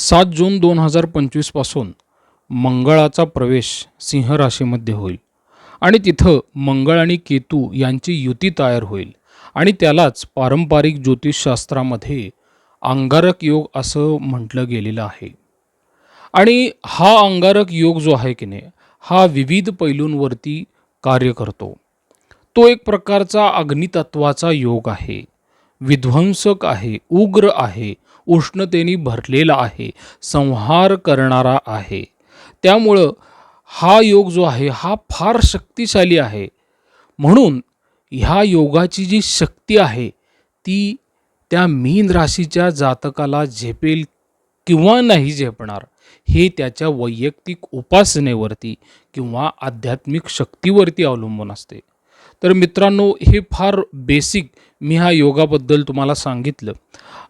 सात जून दोन हजार पंचवीसपासून मंगळाचा प्रवेश सिंह राशीमध्ये होईल. आणि तिथं मंगळ आणि केतू यांची युती तयार होईल. आणि त्यालाच पारंपरिक ज्योतिषशास्त्रामध्ये अंगारक योग असं म्हटलं गेलेलं आहे. आणि हा अंगारक योग जो आहे की नाही हा विविध पैलूंवरती कार्य करतो. तो एक प्रकारचा अग्नितत्वाचा योग आहे. विध्वंसक आहे उग्र आहे उष्णतेने भरलेला आहे संहार करणारा आहे. त्यामुळं हा योग जो आहे हा फार शक्तिशाली आहे. म्हणून ह्या योगाची जी शक्ती आहे ती त्या मीन राशीच्या जातकाला झेपेल किंवा नाही झेपणार हे त्याच्या वैयक्तिक उपासनेवरती किंवा आध्यात्मिक शक्तीवरती अवलंबून असते. तर मित्रांनो हे फार बेसिक मी ह्या योगाबद्दल तुम्हाला सांगितलं.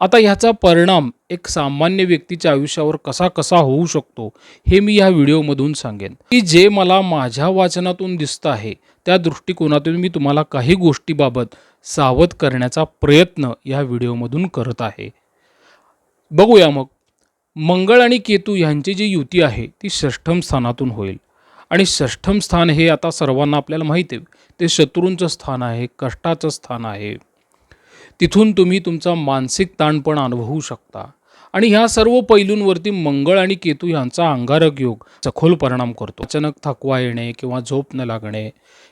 आता ह्याचा परिणाम एक सामान्य व्यक्तीच्या आयुष्यावर कसा कसा होऊ शकतो हे मी ह्या व्हिडिओमधून सांगेन. की जे मला माझ्या वाचनातून दिसतं आहे त्या दृष्टिकोनातून मी तुम्हाला काही गोष्टीबाबत सावध करण्याचा प्रयत्न या व्हिडिओमधून करत आहे. बघूया मग. मंगळ आणि केतू यांची जी युती आहे ती षष्ठम स्थानातून होईल. आणि षष्ठम स्थान हे आता सर्वांना आपल्याला माहिती आहे. ते शत्रूंचं स्थान आहे कष्टाचं स्थान आहे. तिथून तुम्ही तुमचा मानसिक ताण पण अनुभवू शकता. आणि ह्या सर्व पैलूंवरती मंगळ आणि केतू यांचा अंगारक योग सखोल परिणाम करतो. अचानक थकवा येणे किंवा झोप न लागणे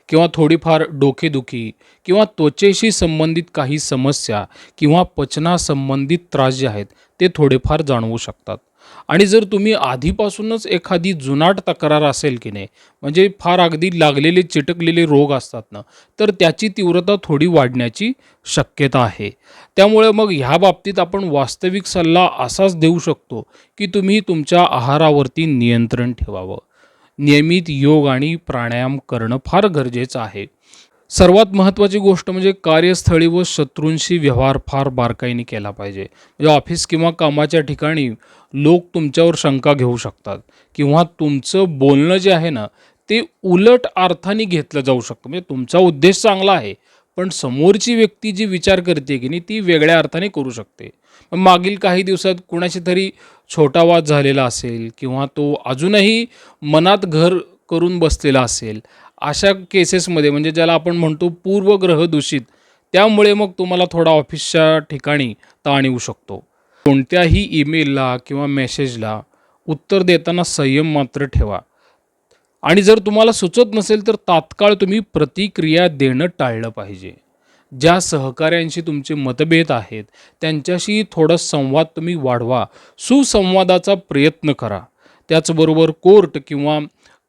किंवा थोडीफार डोकेदुखी किंवा त्वचेशी संबंधित काही समस्या किंवा पचनासंबंधित त्रास जे आहेत ते थोडेफार जाणवू शकतात. आणि जर तुम्ही आधीपासूनच एखादी जुनाट तक्रार असेल की नाही म्हणजे फार अगदी लागलेले चिटकलेले रोग असतात ना तर त्याची तीव्रता थोडी वाढण्याची शक्यता आहे. त्यामुळे मग ह्या बाबतीत आपण वास्तविक सल्ला असाच देऊ शकतो की तुम्ही तुमच्या आहारावरती नियंत्रण ठेवावं. नियमित योग आणि प्राणायाम करणं फार गरजेचं आहे. सर्वात महत्त्वाची गोष्ट म्हणजे कार्यस्थळी व शत्रूंशी व्यवहार फार बारकाईने केला पाहिजे. म्हणजे ऑफिस किंवा कामाच्या ठिकाणी लोक तुमच्यावर शंका घेऊ शकतात किंवा तुमचं बोलणं जे आहे ना ते उलट अर्थाने घेतलं जाऊ शकतं. म्हणजे तुमचा उद्देश चांगला आहे पण समोरची व्यक्ती जी विचार करते की नाही ती वेगळ्या अर्थाने करू शकते. मागील काही दिवसात कुणाशी तरी छोटा वाद झालेला असेल किंवा तो अजूनही मनात घर करून बसलेला असेल अशा केसेसमध्ये म्हणजे ज्याला आपण म्हणतो पूर्वग्रह दूषित त्यामुळे मग तुम्हाला थोडा ऑफिसच्या ठिकाणी ताण येऊ शकतो. कोणत्याही ईमेलला किंवा मेसेजला उत्तर देताना संयम मात्र ठेवा. आणि जर तुम्हाला सुचत नसेल तर तात्काळ तुम्ही प्रतिक्रिया देणं टाळलं पाहिजे. ज्या सहकाऱ्यांशी तुमचे मतभेद आहेत त्यांच्याशी थोडा संवाद तुम्ही वाढवा. सुसंवादाचा प्रयत्न करा. त्याचबरोबर कोर्ट किंवा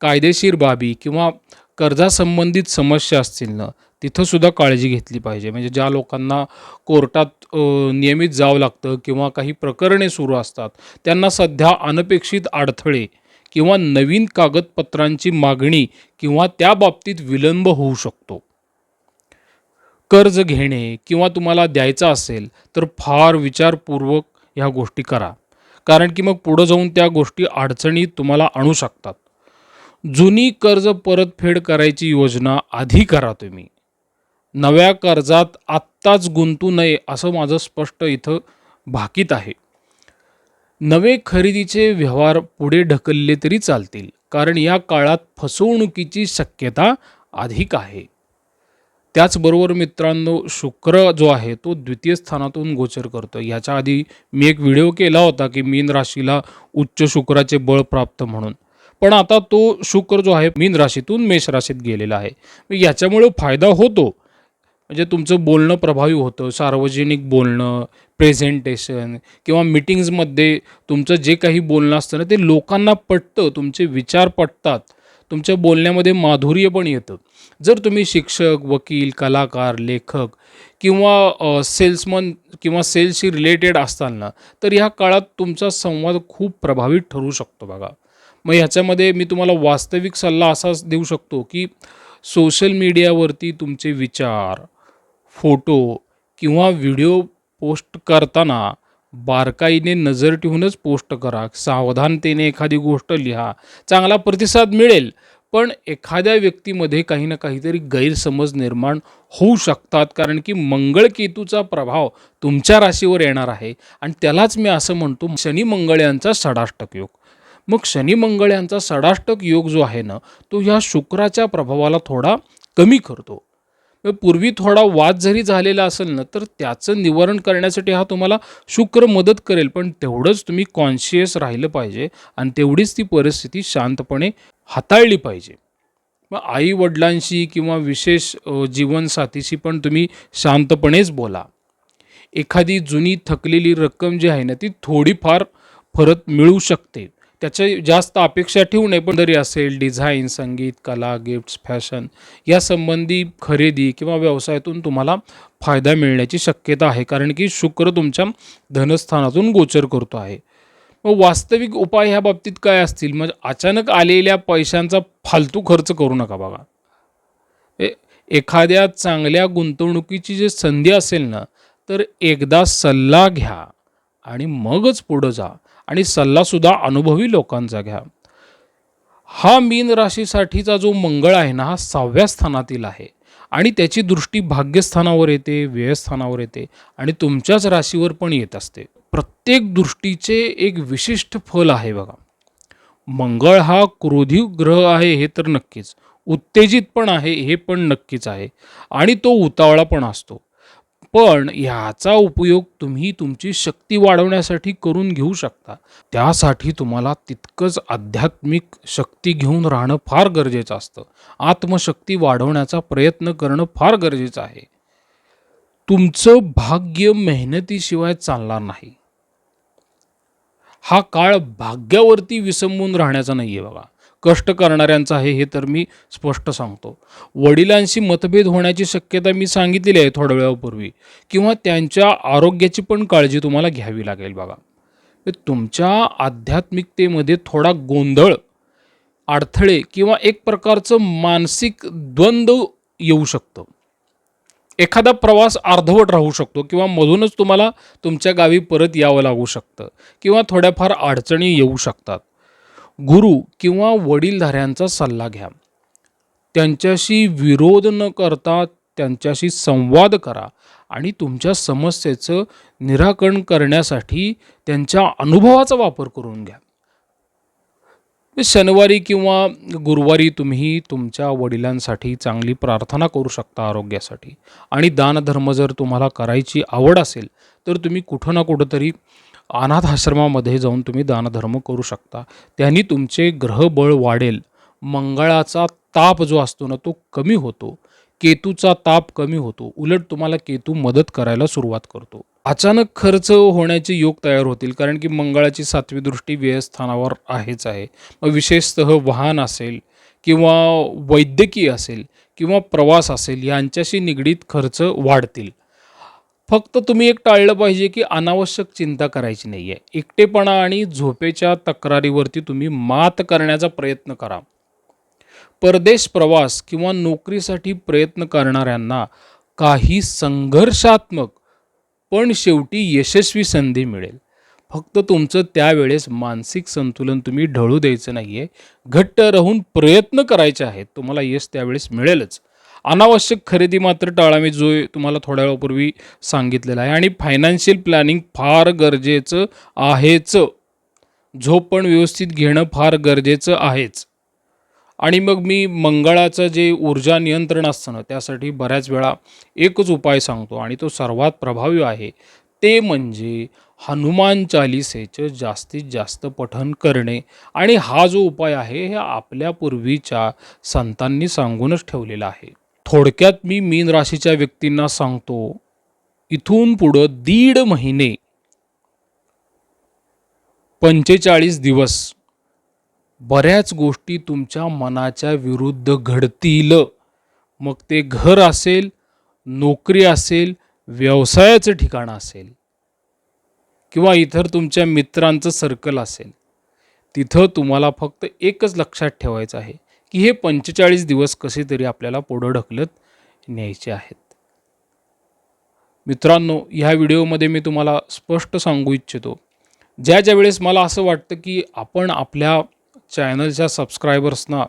कायदेशीर बाबी किंवा कर्जासंबंधित समस्या असतील ना तिथंसुद्धा काळजी घेतली पाहिजे. म्हणजे ज्या लोकांना कोर्टात नियमित जावं लागतं किंवा काही प्रकरणे सुरू असतात त्यांना सध्या अनपेक्षित अडथळे किंवा नवीन कागदपत्रांची मागणी किंवा त्या बाबतीत विलंब होऊ शकतो. कर्ज घेणे किंवा तुम्हाला द्यायचं असेल तर फार विचारपूर्वक ह्या गोष्टी करा. कारण की मग पुढं जाऊन त्या गोष्टी अडचणीत तुम्हाला आणू शकतात. जुनी कर्ज परतफेड करायची योजना आधी करा तुम्ही. नव्या कर्जात आत्ताच गुंतू नये असं माझं स्पष्ट इथं भाकीत आहे. नवे खरेदीचे व्यवहार पुढे ढकलले तरी चालतील कारण या काळात फसवणुकीची शक्यता अधिक आहे. त्याचबरोबर मित्रांनो शुक्र जो आहे तो द्वितीय स्थानातून गोचर करतो. याच्या आधी मी एक व्हिडिओ केला होता की मीन राशीला उच्च शुक्राचे बळ प्राप्त म्हणून. पण आता तो शुक्र जो आहे मीन राशीतून मेष राशीत गेलेला आहे. मग याच्यामुळे फायदा होतो. म्हणजे तुमचं बोलणं प्रभावी होतं सार्वजनिक बोलणं प्रेझेंटेशन किंवा मिटिंग्समध्ये तुमचं जे काही बोलणं असतं ना ते लोकांना पटतं तुमचे विचार पटतात तुमच्या बोलण्यामध्ये माधुर्य पण येतं. जर तुम्ही शिक्षक वकील कलाकार लेखक किंवा सेल्समन किंवा सेल्सशी रिलेटेड असताल ना तर ह्या काळात तुमचा संवाद खूप प्रभावी ठरू शकतो बघा. मग ह्याच्यामध्ये मी तुम्हाला वास्तविक सल्ला असाच देऊ शकतो की सोशल मीडियावरती तुमचे विचार फोटो किंवा व्हिडिओ पोस्ट करताना बारकाईने नजर ठेवूनच पोस्ट करा. सावधानतेने एखादी गोष्ट लिहा. चांगला प्रतिसाद मिळेल पण एखाद्या व्यक्तीमध्ये काही ना काहीतरी गैरसमज निर्माण होऊ शकतात कारण की मंगळ केतूचा प्रभाव तुमच्या राशीवर येणार आहे. आणि त्यालाच मी असं म्हणतो शनी मंगळ यांचा सडाष्टक योग. मग शनी मंगळ यांचा षडाष्टक योग जो आहे ना तो ह्या शुक्राच्या प्रभावाला थोडा कमी करतो. पूर्वी थोडा वाद जरी झालेला असेल ना तर त्याचं निवारण करण्यासाठी हा तुम्हाला शुक्र मदत करेल. पण तेवढंच तुम्ही कॉन्शियस राहिलं पाहिजे आणि तेवढीच ती परिस्थिती शांतपणे हाताळली पाहिजे. मग आई वडिलांशी किंवा विशेष जीवनसाथीशी पण तुम्ही शांतपणेच बोला. एखादी जुनी थकलेली रक्कम जी आहे ना ती थोडीफार परत मिळू शकते. त्याच्या जास्त अपेक्षा ठेवू नये पण जरी असेल डिझाईन संगीत कला गिफ्ट्स फॅशन या संबंधी खरेदी किंवा व्यवसायातून तुम्हाला फायदा मिळण्याची शक्यता आहे. कारण की शुक्र तुमच्या धनस्थानातून गोचर करतो आहे. मग वास्तविक उपाय ह्या बाबतीत काय असतील? म्हणजे अचानक आलेल्या पैशांचा फालतू खर्च करू नका बघा ए- एखाद्या चांगल्या गुंतवणुकीची जी संधी असेल ना तर एकदा सल्ला घ्या आणि मगच पुढं जा. आणि सल्लासुद्धा अनुभवी लोकांचा घ्या. हा मीन राशीसाठीचा जो मंगळ आहे ना हा सहाव्या स्थानातील आहे. आणि त्याची दृष्टी भाग्यस्थानावर येते व्ययस्थानावर येते आणि तुमच्याच राशीवर पण येत असते. प्रत्येक दृष्टीचे एक विशिष्ट फल आहे बघा. मंगळ हा क्रोधी ग्रह आहे हे तर नक्कीच. उत्तेजित पण आहे हे पण नक्कीच आहे. आणि तो उतावळा पण असतो. पण ह्याचा उपयोग तुम्ही तुमची शक्ती वाढवण्यासाठी करून घेऊ शकता. त्यासाठी तुम्हाला तितकंच आध्यात्मिक शक्ती घेऊन राहणं फार गरजेचं असतं. आत्मशक्ती वाढवण्याचा प्रयत्न करणं फार गरजेचं आहे. तुमचं भाग्य मेहनतीशिवाय चालणार नाही. हा काळ भाग्यावरती विसंबून राहण्याचा नाही आहे बघा. कष्ट करणाऱ्यांचं आहे हे तर मी स्पष्ट सांगतो. वडिलांशी मतभेद होण्याची शक्यता मी सांगितलेली आहे थोड्या वेळापूर्वी. किंवा त्यांच्या आरोग्याची पण काळजी तुम्हाला घ्यावी लागेल बघा. तुमच्या आध्यात्मिकतेमध्ये थोडा गोंधळ अडथळे किंवा एक प्रकारचं मानसिक द्वंद्व येऊ शकतं. एखादा प्रवास अर्धवट राहू शकतो किंवा मधूनच तुम्हाला तुमच्या गावी परत यावं लागू शकतं किंवा थोड्याफार अडचणी येऊ शकतात. गुरु किंवा वडीलधाऱ्यांचा सल्ला घ्या. त्यांच्याशी विरोध न करता त्यांच्याशी संवाद करा आणि तुमच्या समस्येचं निराकरण करण्यासाठी त्यांच्या अनुभवाचा वापर करून घ्या. शनिवारी किंवा गुरुवारी तुम्ही तुमच्या वडिलांसाठी चांगली प्रार्थना करू शकता आरोग्यासाठी. आणि दानधर्म जर तुम्हाला करायची आवड असेल तर तुम्ही कुठं ना कुठंतरी अनाथ आश्रमामध्ये जाऊन तुम्ही दानधर्म करू शकता. त्यांनी तुमचे ग्रहबळ वाढेल. मंगळाचा ताप जो असतो ना तो कमी होतो. केतूचा ताप कमी होतो. उलट तुम्हाला केतू मदत करायला सुरुवात करतो. अचानक खर्च होण्याचे योग तयार होतील कारण की मंगळाची सातवी दृष्टी व्ययस्थानावर आहेच आहे. मग विशेषतः वाहन असेल किंवा वैद्यकीय असेल किंवा प्रवास असेल यांच्याशी निगडीत खर्च वाढतील. फक्त तुम्ही एक टाळलं पाहिजे की अनावश्यक चिंता करायची नाही आहे एकटेपणा आणि झोपेच्या तक्रारीवरती तुम्ही मात करण्याचा प्रयत्न करा. परदेश प्रवास किंवा नोकरीसाठी प्रयत्न करणाऱ्यांना काही संघर्षात्मक पण शेवटी यशस्वी संधी मिळेल. फक्त तुमचं त्यावेळेस मानसिक संतुलन तुम्ही ढळू द्यायचं नाही आहे घट्ट राहून प्रयत्न करायचे आहेत. तुम्हाला यश त्यावेळेस मिळेलच. अनावश्यक खरेदी मात्र टाळा मी जो तुम्हाला थोड्या वेळापूर्वी सांगितलेला आहे. आणि फायनान्शियल प्लॅनिंग फार गरजेचं आहेच. झोप पण व्यवस्थित घेणं फार गरजेचं आहेच. आणि मग मी मंगळाचं जे ऊर्जा नियंत्रण असतं ना त्यासाठी बऱ्याच वेळा एकच उपाय सांगतो आणि तो सर्वात प्रभावी आहे. ते म्हणजे हनुमान चालिसेचं जास्तीत जास्त पठन करणे. आणि हा जो उपाय आहे हे आपल्या पूर्वीच्या संतांनी सांगूनच ठेवलेला आहे. थोडक्यात मी मीन राशीच्या व्यक्तींना सांगतो इथून पुढं दीड महिने पंचेचाळीस दिवस बऱ्याच गोष्टी तुमच्या मनाच्या विरुद्ध घडतील. मग ते घर असेल नोकरी असेल व्यवसायाचं ठिकाण असेल किंवा इतर तुमच्या मित्रांचं सर्कल असेल तिथं तुम्हाला फक्त एकच लक्षात ठेवायचं आहे की हे पंचेचाळीस दिवस कसे तरी आपल्याला पुढं ढकलत न्यायचे आहेत. मित्रांनो ह्या व्हिडिओमध्ये मी तुम्हाला स्पष्ट सांगू इच्छितो ज्या ज्या वेळेस मला असं वाटतं की आपण आपल्या चॅनलच्या सबस्क्रायबर्सना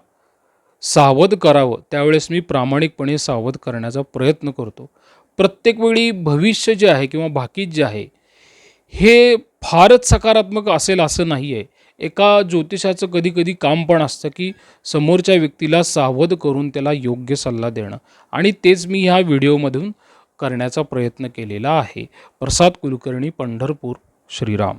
सावध करावं त्यावेळेस मी प्रामाणिकपणे सावध करण्याचा प्रयत्न करतो. प्रत्येक वेळी भविष्य जे आहे किंवा बाकीच जे आहे हे फारच सकारात्मक असेल असं नाही आहे एका ज्योतिषाचं कधी कधी काम पण असतं की समोरच्या व्यक्तीला सावध करून त्याला योग्य सल्ला देणं. आणि तेच मी ह्या व्हिडिओमधून करण्याचा प्रयत्न केलेला आहे. प्रसाद कुलकर्णी पंढरपूर श्रीराम.